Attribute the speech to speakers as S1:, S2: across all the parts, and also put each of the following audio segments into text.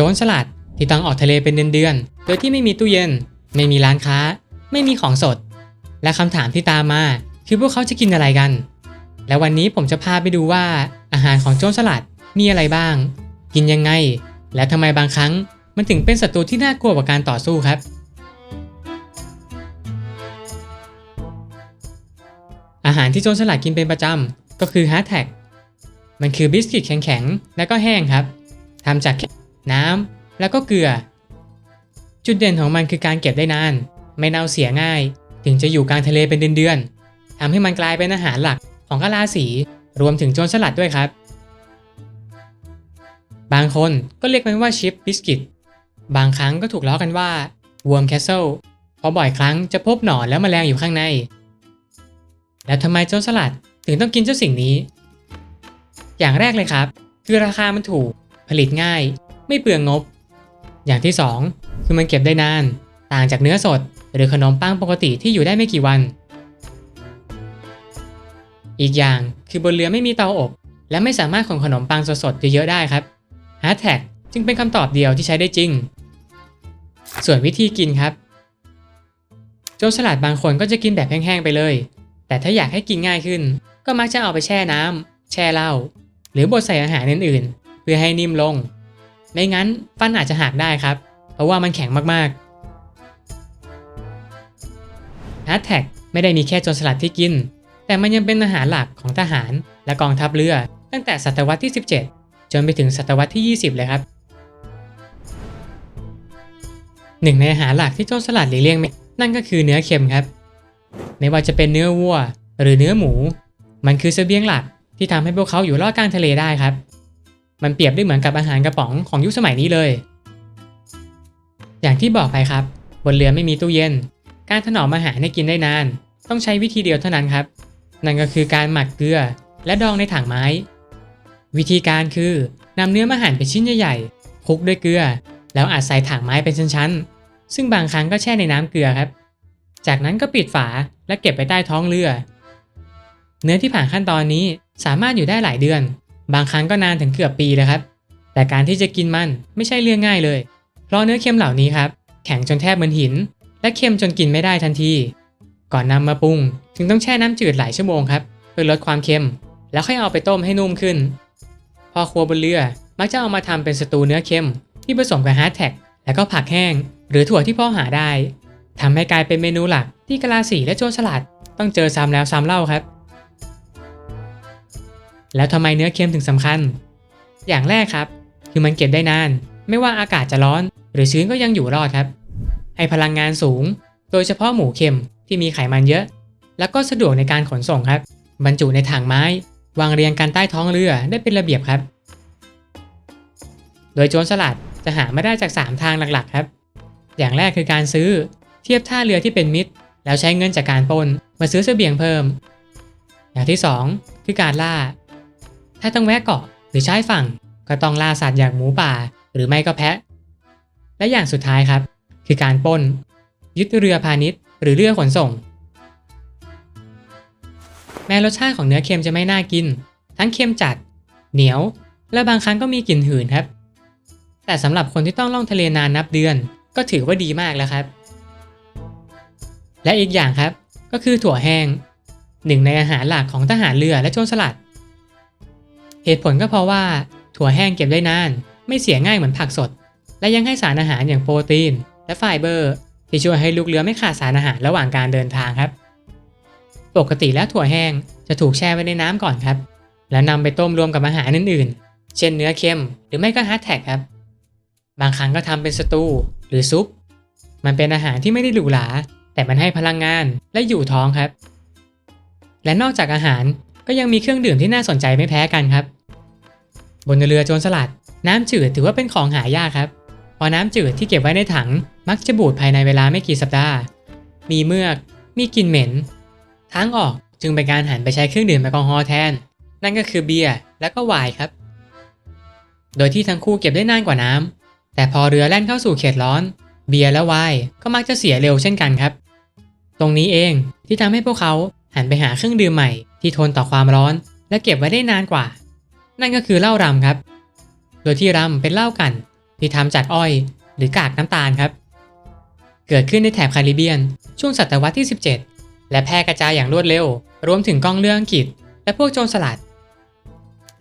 S1: จรสลัดที่ต้องออกทะเลเป็นเดือนๆโดยที่ไม่มีตู้เย็น ไม่มีร้านค้า ไม่มีของสด และคำถามที่ตามมาคือพวกเขาจะกินอะไรกัน และวันนี้ผมจะพาไปดูว่าอาหารของโจรสลัดมีอะไรบ้าง กินยังไง และทำไมบางครั้งมันถึงเป็นศัตรูที่น่ากลัวกว่าการต่อสู้ครับ อาหารที่โจรสลัดกินเป็นประจำก็คือฮาร์ดแท็กมันคือบิสกิตแข็งๆ และก็แห้งครับทำจาก น้ำ แล้วก็เกลือ จุดเด่นของมันคือการเก็บได้นาน ไม่เน่าเสียง่าย ถึงจะอยู่กลางทะเลเป็นเดือนๆทำให้มันกลายเป็นอาหารหลักของกะลาสี รวมถึงโจรสลัดด้วยครับ บางคนก็เรียกมันว่าชิปบิสกิต บางครั้งก็ถูกล้อกันว่าวอร์มแคสเซิลเพราะบ่อยครั้งจะพบหนอนและแมลงอยู่ข้างใน แล้วทำไมโจรสลัดถึงต้องกินเจ้าสิ่งนี้ อย่างแรกเลยครับ คือราคามันถูก ผลิตง่าย ไม่เปลืองงบ อย่างที่ 2 คือมันเก็บได้นาน ต่างจากเนื้อสด หรือขนมปังปกติที่อยู่ได้ไม่กี่วัน อีกอย่างคือบนเรือไม่มีเตาอบ และไม่สามารถขนขนมปังสดๆเยอะๆได้ครับฮาร์ดแท็กจึงเป็นคำตอบเดียวที่ใช้ได้จริง ส่วนวิธีกินครับ โจรสลัดบางคนก็จะกินแบบแห้งๆไปเลย แต่ถ้าอยากให้กินง่ายขึ้น ก็มักจะเอาไปแช่น้ำแช่เหล้าหรือบดใส่อาหารอื่นๆ เพื่อให้นิ่มลง ไม่งั้นฟันอาจจะหักได้ครับ เพราะว่ามันแข็งมากๆฮาร์ดแท็กไม่ได้มีแค่โจรสลัดที่กิน แต่มันยังเป็นอาหารหลักของทหารและกองทัพเรือ ตั้งแต่ศตวรรษที่ 17 จนไปถึงศตวรรษที่ 20 เลยครับหนึ่งในอาหารหลักที่โจรสลัดหลีกเลี่ยงไม่นั่นก็คือเนื้อเค็มครับ ไม่ว่าจะเป็นเนื้อวัวหรือเนื้อหมู มันคือเสบียงหลักที่ทำให้พวกเขาอยู่รอดกลางทะเลได้ครับ มันเปรียบได้เหมือนกับอาหารกระป๋องของยุคสมัยนี้เลย อย่างที่บอกไปครับ บนเรือไม่มีตู้เย็น การถนอมอาหารให้กินได้นาน ต้องใช้วิธีเดียวเท่านั้นครับ นั่นก็คือการหมักเกลือและดองในถังไม้ วิธีการคือนำเนื้อมาหั่นเป็นชิ้นใหญ่ๆคลุกด้วยเกลือ แล้วอัดใส่ถังไม้เป็นชั้นๆ ซึ่งบางครั้งก็แช่ในน้ำเกลือครับ จากนั้นก็ปิดฝาและเก็บไปใต้ท้องเรือ เนื้อที่ผ่านขั้นตอนนี้สามารถอยู่ได้หลายเดือน บางครั้งก็นานถึงเกือบปีเลยครับ แต่การที่จะกินมันไม่ใช่เรื่องง่ายเลย เพราะเนื้อเค็มเหล่านี้ครับ แข็งจนแทบเหมือนหิน และเค็มจนกินไม่ได้ทันที ก่อนนำมาปรุงจึงต้องแช่น้ำจืดหลายชั่วโมงครับเพื่อลดความเค็ม แล้วค่อยเอาไปต้มให้นุ่มขึ้นพอครัวบนเรือมักจะเอามาทำเป็นสตูเนื้อเค็ม ที่ผสมกับฮาร์ดแท็กและก็ผักแห้ง หรือถั่วที่พ่อหาได้ทำให้กลายเป็นเมนูหลักที่กะลาสีและโจรสลัด ต้องเจอซ้ำแล้วซ้ำเล่าครับ แล้วทำไมเนื้อเค็มถึงสำคัญ อย่างแรกครับ คือมันเก็บได้นาน ไม่ว่าอากาศจะร้อน หรือชื้นก็ยังอยู่รอดครับ ให้พลังงานสูง โดยเฉพาะหมูเค็มที่มีไขมันเยอะ แล้วก็สะดวกในการขนส่งครับ บรรจุในถังไม้ วางเรียงกันใต้ท้องเรือได้เป็นระเบียบครับ โดยโจรสลัดจะหาไม่ได้จาก 3 ทางหลักๆครับ อย่างแรกคือการซื้อเทียบท่าเรือที่เป็นมิตร แล้วใช้เงินจากการปล้นมาซื้อเสบียงเพิ่ม อย่างที่ 2 คือการล่า ถ้าต้องแวะเกาะหรือใช้ฝั่งก็ต้องล่าสัตว์อย่างหมูป่า หรือไม่ก็แพะ และอย่างสุดท้ายครับ คือการป้น ยึดเรือพาณิชย์ หรือเรือขนส่ง แม้รสชาติของเนื้อเค็มจะไม่น่ากิน ทั้งเค็มจัด เหนียว และบางครั้งก็มีกลิ่นหืนครับ แต่สำหรับคนที่ต้องล่องทะเลนานนับเดือน ก็ถือว่าดีมากแล้วครับ และอีกอย่างครับ ก็คือถั่วแห้งหนึ่งในอาหารหลักของทหารเรือและโจรสลัด เหตุผลก็เพราะว่าถั่วแห้งเก็บได้นาน ไม่เสียง่ายเหมือนผักสด และยังให้สารอาหารอย่างโปรตีน และไฟเบอร์ ที่ช่วยให้ลูกเรือไม่ขาดสารอาหารระหว่างการเดินทางครับ ปกติแล้วถั่วแห้งจะถูกแช่ไว้ในน้ำก่อนครับ แล้วนำไปต้มรวมกับอาหารอื่นๆ เช่นเนื้อเค็ม หรือไม่ก็ฮาร์ดแท็กครับ บางครั้งก็ทำเป็นสตูหรือซุป มันเป็นอาหารที่ไม่ได้หรูหราแต่มันให้พลังงานและอยู่ท้องครับ และนอกจากอาหาร ก็ยังมีเครื่องดื่มที่น่าสนใจไม่แพ้กันครับ บนเรือโจรสลัด น้ำจืดถือว่าเป็นของหายากครับพราะน้ำจืดที่เก็บไว้ในถังมักจะบูดภายในเวลาไม่กี่สัปดาห์ มีเมือก มีกลิ่นเหม็น ทางออกจึงเป็นการหันไปใช้เครื่องดื่มแอลกอฮอล์แทน นั่นก็คือเบียร์และก็ไวน์ครับ โดยที่ทั้งคู่เก็บได้นานกว่าน้ำแต่พอเรือแล่นเข้าสู่เขตร้อน เบียร์และไวน์ก็มักจะเสียเร็วเช่นกันครับ ตรงนี้เองที่ทำให้พวกเขาหันไปหาเครื่องดื่มใหม่ ที่ทนต่อความร้อนและเก็บไว้ได้นานกว่า นั่นก็คือเหล้ารำครับ โดยที่รำเป็นเหล้ากันที่ทำจากอ้อยหรือกากน้ำตาลครับ เกิดขึ้นในแถบแคริบเบียน ช่วงศตวรรษที่ 17 และแพร่กระจายอย่างรวดเร็ว รวมถึงกองเรืออังกฤษ และพวกโจรสลัด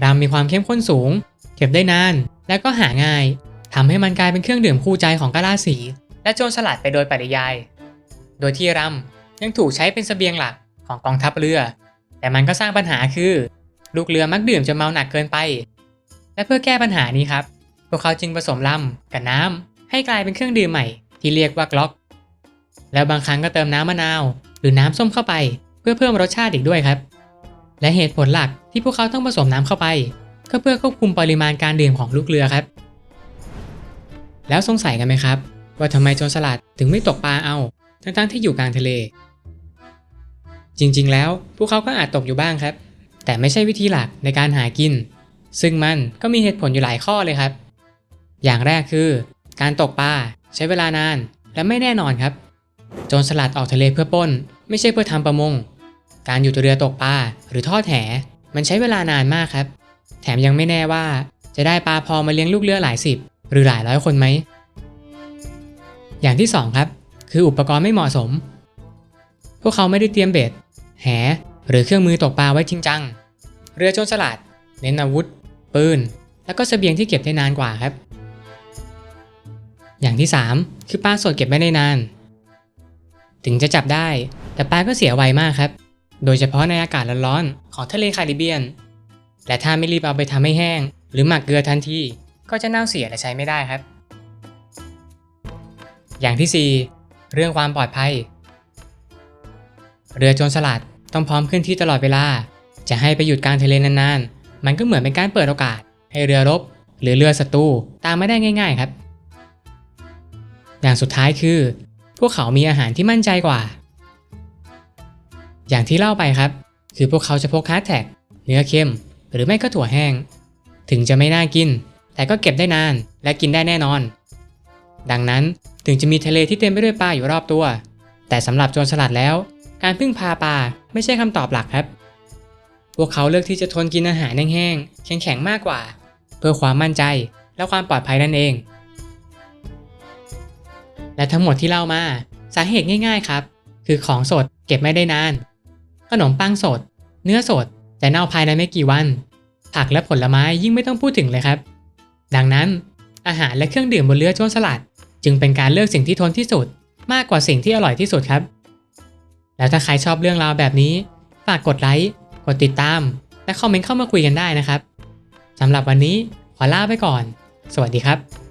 S1: รำมีความเข้มข้นสูง เก็บได้นาน และก็หาง่ายทำให้มันกลายเป็นเครื่องดื่มคู่ใจของกาลาสี และโจรสลัดไปโดยปริยาย โดยที่รำยังถูกใช้เป็นสเสบียงหลักของกองทัพเรือ แต่มันก็สร้างปัญหาคือ ลูกเรือมักดื่มจนเมาหนักเกินไป และเพื่อแก้ปัญหานี้ครับ พวกเขาจึงผสมลำกับน้ำให้กลายเป็นเครื่องดื่มใหม่ ที่เรียกว่ากล็อก แล้วบางครั้งก็เติมน้ำมะนาว หรือน้ำส้มเข้าไป เพื่อเพิ่มรสชาติอีกด้วยครับ และเหตุผลหลักที่พวกเขาต้องผสมน้ำเข้าไป ก็เพื่อควบคุมปริมาณการดื่มของลูกเรือครับ แล้วสงสัยกันไหมครับ ว่าทำไมโจรสลัดถึงไม่ตกปลาเอา ทั้งๆที่อยู่กลางทะเล จริงๆ แล้วพวกเขาก็อาจตกอยู่บ้างครับ แต่ไม่ใช่วิธีหลักในการหากิน ซึ่งมันก็มีเหตุผลอยู่หลายข้อเลยครับ อย่างแรกคือ การตกปลาใช้เวลานานและไม่แน่นอนครับโจรสลัดออกทะเลเพื่อป้น ไม่ใช่เพื่อทำประมง การอยู่ตัวเรือตกปลาหรือทอดแห มันใช้เวลานานมากครับ แถมยังไม่แน่ว่าจะได้ปลาพอมาเลี้ยงลูกเรือหลายสิบ หรือหลายร้อยคนไหม อย่างที่สองครับ คืออุปกรณ์ไม่เหมาะสม พวกเขาไม่ได้เตรียมเบ็ด แห หรือเครื่องมือตกปลาไว้จริงจัง เรือโจรสลัด เน้นอาวุธ ปืน แล้วก็เสบียงที่เก็บได้นานกว่าครับ อย่างที่ 3 คือปลาสดเก็บไม่ได้นาน ถึงจะจับได้ แต่ปลาก็เสียไวมากครับ โดยเฉพาะในอากาศร้อนๆของทะเลแคริบเบียน และถ้าไม่รีบเอาไปทำให้แห้ง หรือหมักเกลือทันทีก็จะเน่าเสียและใช้ไม่ได้ครับ อย่างที่ 4 เรื่องความปลอดภัย เรือโจรสลัดต้องพร้อมขึ้นที่ตลอดเวลา จะให้ไปหยุดกลางทะเลนานๆ มันก็เหมือนเป็นการเปิดโอกาส ให้เรือรบ หรือเรือศัตรูตามไม่ได้ง่าย ๆครับ อย่างสุดท้ายคือ พวกเขามีอาหารที่มั่นใจกว่า อย่างที่เล่าไปครับ คือพวกเขาจะพกฮาร์ดแท็กเนื้อเค็ม หรือไม่ก็ถั่วแห้ง ถึงจะไม่น่ากิน แต่ก็เก็บได้นานและกินได้แน่นอน ดังนั้นถึงจะมีทะเลที่เต็มไปด้วยปลาอยู่รอบตัว แต่สำหรับโจรสลัดแล้ว การพึ่งพาปลาไม่ใช่คำตอบหลักครับ พวกเขาเลือกที่จะทนกินอาหารแห้งๆแข็งๆมากกว่า เพื่อความมั่นใจและความปลอดภัยนั่นเอง และทั้งหมดที่เล่ามาสาเหตุง่ายๆครับ คือของสดเก็บไม่ได้นาน ขนมปังสด เนื้อสดแต่เน่าภายในไม่กี่วัน ผักและผลไม้ยิ่งไม่ต้องพูดถึงเลยครับ ดังนั้นอาหารและเครื่องดื่มบนเรือโจรสลัด จึงเป็นการเลือกสิ่งที่ทนที่สุด มากกว่าสิ่งที่อร่อยที่สุดครับ แล้วถ้าใครชอบเรื่องราวแบบนี้ ฝากกดไลค์ กดติดตาม และคอมเมนต์เข้ามาคุยกันได้นะครับสำหรับวันนี้ขอลาไปก่อน สวัสดีครับ